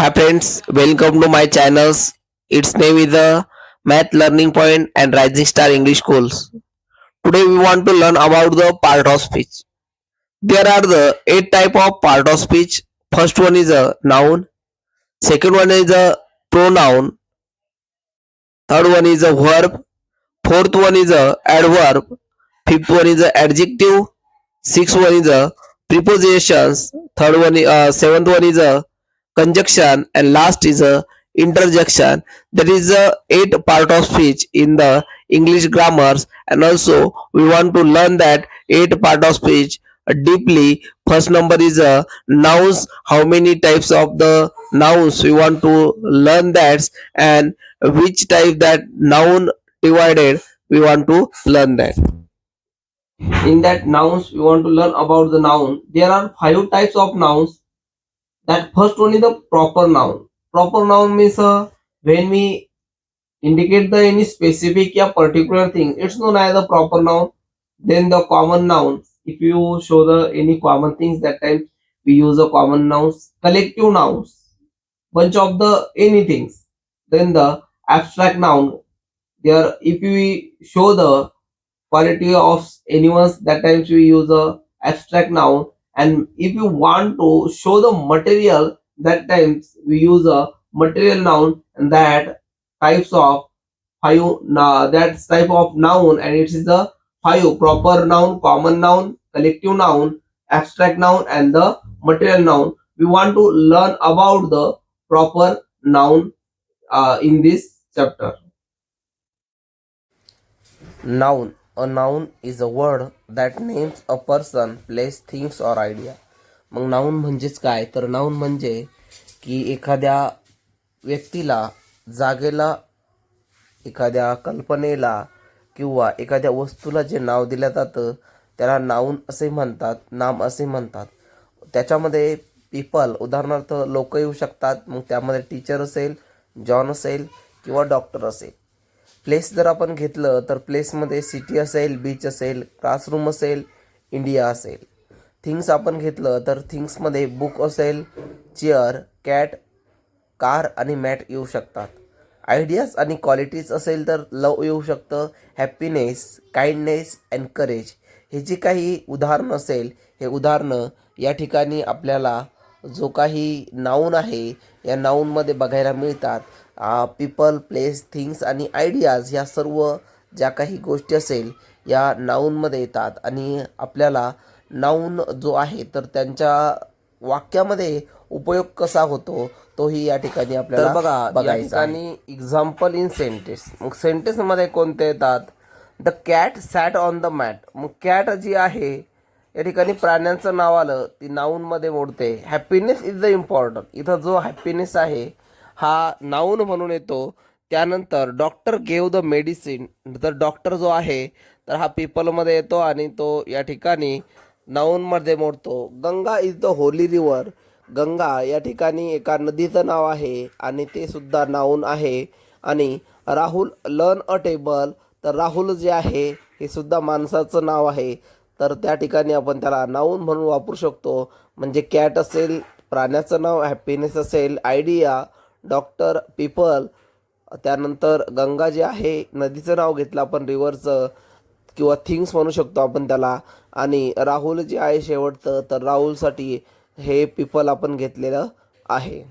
Hi friends, welcome to my channels. Its name is the Math Learning Point and Rising Star English Schools. Today we want to learn about the part of speech. There are the eight type of part of speech. First one is a noun. Second one is a pronoun. Third one is a verb. Fourth one is a adverb. Fifth one is a adjective. Sixth one is a prepositions. Third one, uh, seventh one is a conjunction and last is a interjection. There is a eight part of speech in the english grammars. And also we want to learn that eight part of speech deeply. First number is a nouns. How many types of the nouns we want to learn that? And which type that noun divided we want to learn that? In that nouns we want to learn about the noun. There are five types of nouns that first one is the proper noun. Proper noun means uh, when we indicate the any specific or particular thing it's known as a proper noun then the common nouns. If you show the any common things that time we use a common nouns collective nouns bunch of the any things then the abstract noun. There if we show the quality of anyone's that times we use a abstract noun and if you want to show the material that times we use a material noun and that types of five na that type of noun and it is the five proper noun common noun collective noun abstract noun and the material noun. We want to learn about the proper noun uh, in this chapter. Noun a noun is a word that names a person place things or idea मग noun म्हणजेच काय? तर noun म्हणजे की एखाद्या व्यक्तीला जागेला एखाद्या कल्पनेला किंवा एखाद्या वस्तूला जे नाव दिलं जातं त्याला नाऊन असे म्हणतात नाम असे म्हणतात. त्याच्यामध्ये पीपल उदाहरणार्थ लोक येऊ शकतात मग त्यामध्ये टीचर असेल जॉन असेल किंवा डॉक्टर असेल. प्लेस जर आपण घेतलं तर प्लेसमध्ये सिटी असेल बीच असेल क्लासरूम असेल इंडिया असेल. थिंग्स आपण घेतलं तर थिंग्समध्ये बुक असेल चेअर कॅट कार आणि मॅट येऊ शकतात. आयडियाज आणि क्वालिटीज असेल तर लव येऊ शकतं हॅपीनेस काइंडनेस अँड करेज हे जे काही उदाहरणं असेल हे उदाहरणं या ठिकाणी आपल्याला जो काही नाऊन आहे या नाऊनमध्ये बघायला मिळतात पीपल प्लेस थिंग्स आणि आयडियाज ह्या सर्व ज्या काही गोष्टी असेल या नाऊनमध्ये येतात. आणि आपल्याला नाऊन जो आहे तर त्यांच्या वाक्यामध्ये उपयोग कसा होतो तोही या ठिकाणी आपल्याला बघा बघायचा आणि एक्झाम्पल इन सेंटेन्स मग सेंटेन्समध्ये कोणते येतात? The cat sat on the mat मग कॅट जी आहे या ठिकाणी प्राण्यांचं नाव आलं ती नाऊनमध्ये मोडते. हॅपीनेस इज द इम्पॉर्टंट इथं जो हॅपीनेस आहे हा नाऊन म्हणून येतो. त्यानंतर डॉक्टर गेव द मेडिसिन तर डॉक्टर जो आहे तर हा पीपलमध्ये येतो आणि तो या ठिकाणी नाऊनमध्ये मोडतो. Ganga is the holy river Ganga या ठिकाणी एका नदीचं नाव आहे आणि ते सुद्धा नाऊन आहे. आणि राहुल लर्न अ टेबल तर राहुल जे आहे हे सुद्धा माणसाचं नाव आहे. तर त्या ठिकाणी आपण त्याला नाऊन म्हणून वापरू शकतो. म्हणजे कॅट असेल प्राण्याचं नाव हॅपीनेस असेल आयडिया डॉक्टर पीपल त्यानंतर गंगा जे आहे नदीचं नाव घेतलं आपण रिव्हरचं किंवा थिंग्स म्हणू शकतो आपण त्याला. आणि राहुल जे आहे शेवटचं तर राहुलसाठी हे पीपल आपण घेतलेलं आहे.